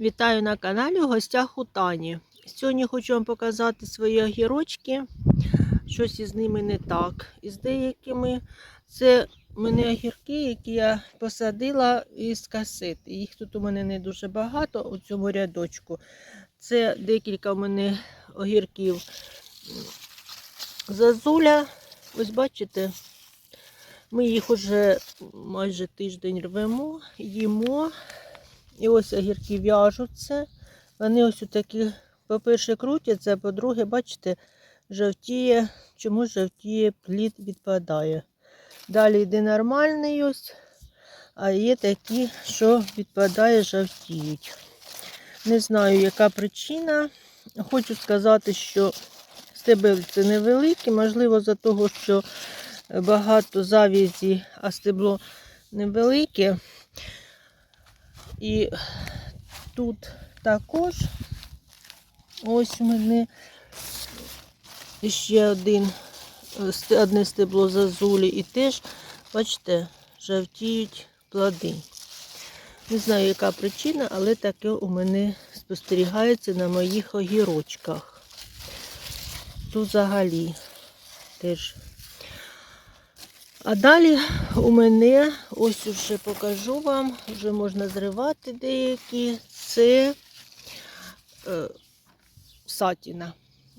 Вітаю на каналі в гостях у Тані. Сьогодні хочу вам показати свої огірочки. Щось із ними не так. Із деякими це в мене огірки, які я посадила із касет. Їх тут у мене не дуже багато у цьому рядочку. Це декілька в мене огірків зазуля. Ось бачите, ми їх уже майже тиждень рвемо, їмо. І ось огірки в'яжуться. Вони ось такі, по-перше, крутяться, по-друге, бачите, жовтіє. Чому жовтіє, плід відпадає. Далі йде нормальний ось, а є такі, що відпадає, жовтіють. Не знаю, яка причина. Хочу сказати, що стебельці невеликі, можливо, за того, що багато завязі, а стебло невелике. І тут також ось у мене ще один, одне стебло зазулі і теж, бачите, жовтіють плоди. Не знаю, яка причина, але таке у мене спостерігається на моїх огірочках. Тут взагалі теж. А далі у мене, ось уже покажу вам, вже можна зривати деякі. Це е, сатіна.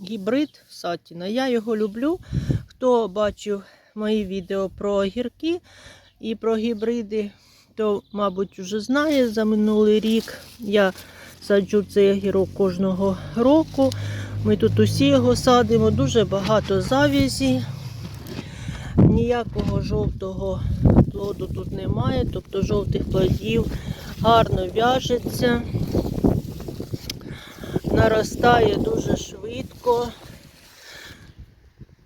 Гібрид сатіна. Я його люблю. Хто бачив мої відео про огірки і про гібриди, то, мабуть, вже знає за минулий рік. Я саджу цей огірок кожного року. Ми тут усі його садимо, дуже багато завязі. Ніякого жовтого плоду тут немає, тобто жовтих плодів гарно в'яжеться, наростає дуже швидко.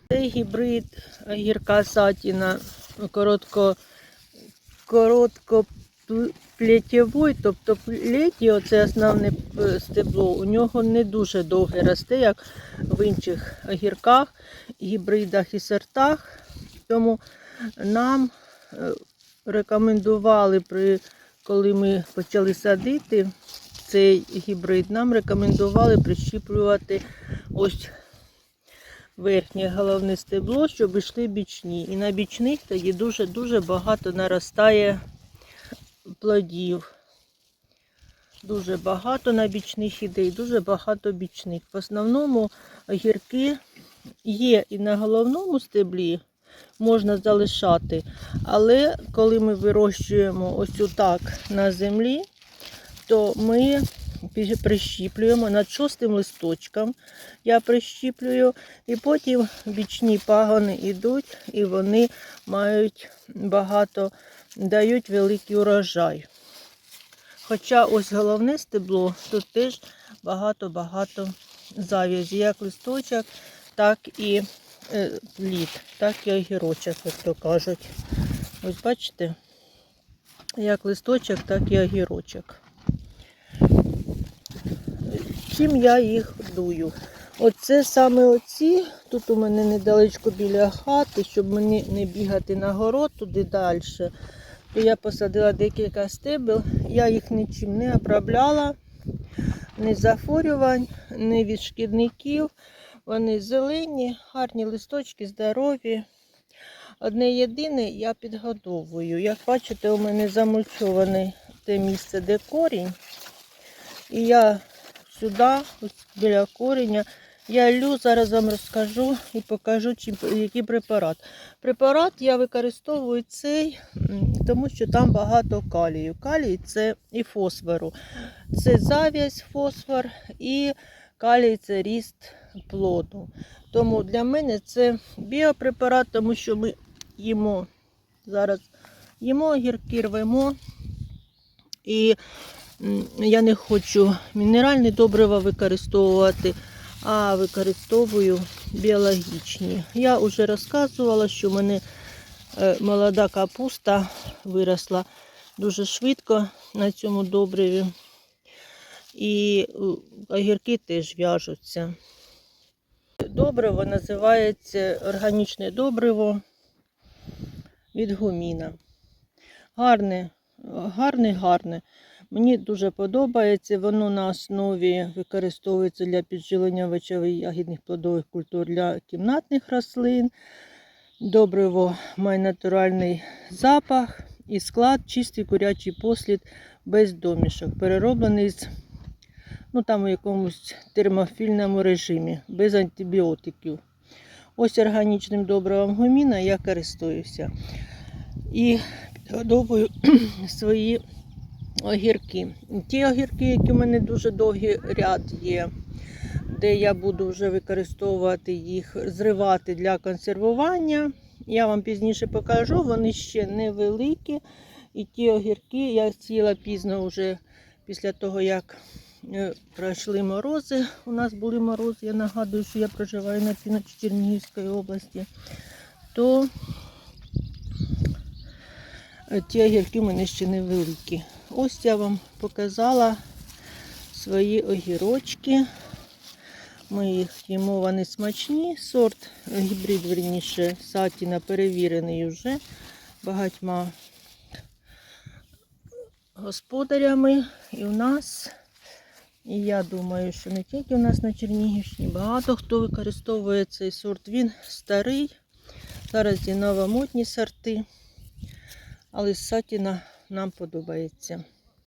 Цей гібрид гірка сатіна коротко, коротко плетєвий, тобто плеті, оце основне стебло, у нього не дуже довге росте, як в інших огірках, гібридах і сортах. Тому нам е, рекомендували, при, коли ми почали садити цей гібрид, нам рекомендували прищіплювати ось верхнє головне стебло, щоб йшли бічні. І на бічних тоді дуже-дуже багато наростає плодів. Дуже багато на бічних іде і дуже багато бічних. В основному огірки є і на головному стеблі можна залишати. Але коли ми вирощуємо ось отак на землі, то ми прищіплюємо над шостим листочком. Я прищіплюю, і потім бічні пагони йдуть, і вони мають багато, дають великий урожай. Хоча ось головне стебло, тут теж багато-багато зав'язі, як листочок, так і плід, так і огірочок, як то кажуть. Ось бачите, як листочок, так і огірочок. Чим я їх дую? Оце саме оці, тут у мене недалечко біля хати, щоб мені не бігати на город туди далі. То я посадила декілька стебел, я їх нічим не обробляла, ні захворювань, ні від шкідників. Вони зелені, гарні листочки, здорові. Одне єдине я підгодовую. Як бачите, у мене замульчоване те місце, де корінь. І я сюди, ось біля кореня, я лю, зараз вам розкажу і покажу, чим, який препарат. Препарат я використовую цей, тому що там багато калію. Калій це і фосфору. Це зав'язь, фосфор і калій це ріст плоду. Тому для мене це біопрепарат, тому що ми їмо зараз їмо огірки, рвемо. І я не хочу мінеральні добрива використовувати, а використовую біологічні. Я вже розказувала, що в мене е, молода капуста виросла дуже швидко на цьому добриві. І огірки теж в'яжуться. Добриво називається органічне добриво від гуміна. Гарне, гарне, гарне. Мені дуже подобається. Воно на основі використовується для підживлення овочевих і ягідних плодових культур для кімнатних рослин. Добриво має натуральний запах і склад, чистий курячий послід без домішок, перероблений з ну, там у якомусь термофільному режимі, без антибіотиків. Ось органічним добривом гуміна я користуюся. І підгодовую свої огірки. Ті огірки, які в мене дуже довгий ряд є, де я буду вже використовувати їх, зривати для консервування. Я вам пізніше покажу, вони ще невеликі. І ті огірки я сіла пізно вже після того, як пройшли морози. У нас були морози, я нагадую, що я проживаю на півночі Чернігівської області. То е, ті огірки в мене ще невеликі. Ось я вам показала свої огірочки. Ми їх їмо, вони смачні. Сорт е, гібрид, верніше, сатіна перевірений вже багатьма господарями. І у нас, і я думаю, що не тільки у нас на Чернігівщині, багато хто використовує цей сорт. Він старий. Зараз є новомодні сорти. Але сатіна нам подобається.